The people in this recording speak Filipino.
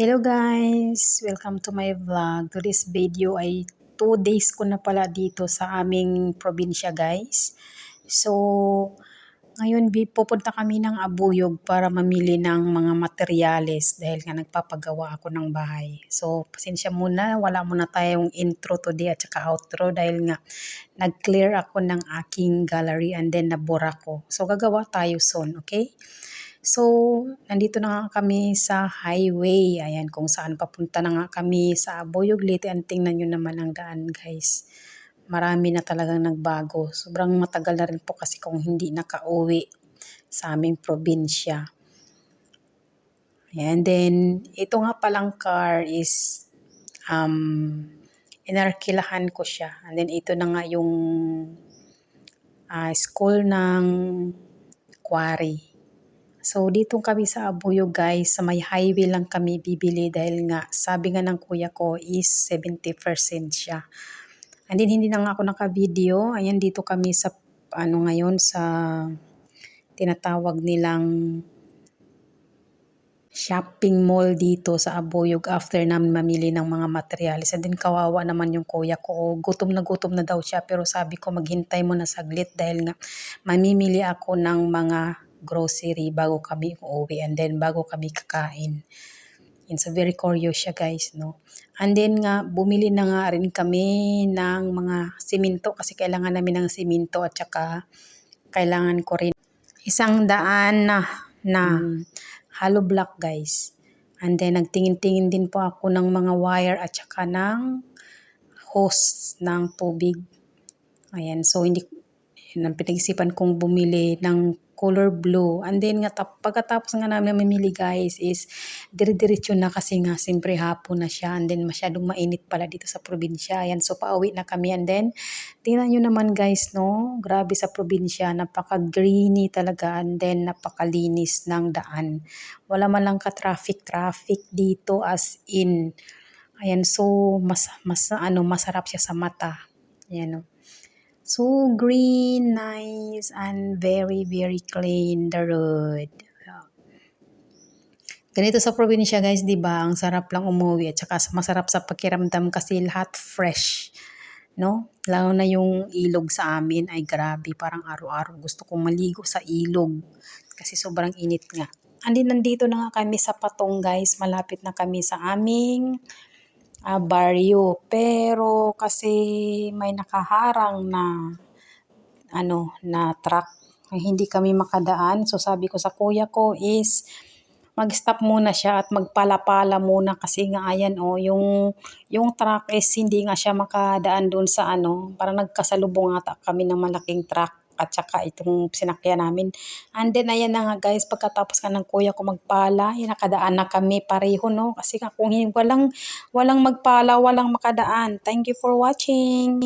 Hello guys! Welcome to my vlog. Today's video ay 2 days ko na pala dito sa aming probinsya guys. So, ngayon pupunta kami ng Abuyog para mamili ng mga materyales dahil nga nagpapagawa ako ng bahay. So, pasensya muna, wala muna tayong intro today at saka outro dahil nga nag-clear ako ng aking gallery and then nabura ko. So, gagawa tayo soon, okay? So, nandito na nga kami sa highway. Ayan, kung saan papunta na nga kami sa Aboyog Leyte. And tingnan nyo naman ang daan, guys. Marami na talagang nagbago. Sobrang matagal na rin po kasi kung hindi nakauwi sa aming probinsya. And then, ito nga palang car is um, inarkilahan ko siya. And then, ito na nga yung uh, school ng quarry. So, dito kami sa Abuyo guys, sa may highway lang kami bibili dahil nga sabi nga ng kuya ko is 70% siya. And then, hindi na nga ako naka-video. Ayan, dito kami sa, ano ngayon, sa tinatawag nilang shopping mall dito sa Aboyog after namin mamili ng mga materials. And then kawawa naman yung kuya ko. Gutom na gutom na daw siya pero sabi ko maghintay mo na saglit dahil nga mamimili ako ng mga grocery bago kami uuwi and then bago kami kakain. And so very curious siya guys, no? And then nga, bumili na nga rin kami ng mga simento kasi kailangan namin ng simento at saka kailangan ko rin isang daan na, na hmm. hollow block guys. And then nagtingin-tingin din po ako ng mga wire at saka ng hose ng tubig. Ayan, so hindi, pinag-isipan kong bumili ng color blue. And then nga, tap, pagkatapos nga namin mamimili guys is dire-diretso na kasi nga siyempre hapon na siya. And then masyadong mainit pala dito sa probinsya. Ayan, so pauwi na kami. And then, tingnan nyo naman guys, no? Grabe sa probinsya. Napaka-greeny talaga. And then, napakalinis ng daan. Wala man lang ka-traffic-traffic dito as in. Ayan, so mas, mas ano, masarap siya sa mata. Ayan, no? So green, nice, and very, very clean the road. Ganito sa probinsya guys, di ba? Ang sarap lang umuwi at saka masarap sa pakiramdam kasi lahat fresh. No? Lalo na yung ilog sa amin ay grabe. Parang araw-araw gusto kong maligo sa ilog kasi sobrang init nga. Andi nandito na nga kami sa Patong guys. Malapit na kami sa aming uh, baryo. Pero kasi may nakaharang na ano na truck hindi kami makadaan. So sabi ko sa kuya ko is mag-stop muna siya at magpala-pala muna kasi nga ayan oh yung yung truck is hindi nga siya makadaan doon sa ano parang nagkasalubong ata kami ng malaking truck at saka itong sinakyan namin. And then, ayan na nga guys, pagkatapos ka ng kuya ko magpala, eh, nakadaan na kami pareho, no? Kasi kung walang, walang magpala, walang makadaan. Thank you for watching.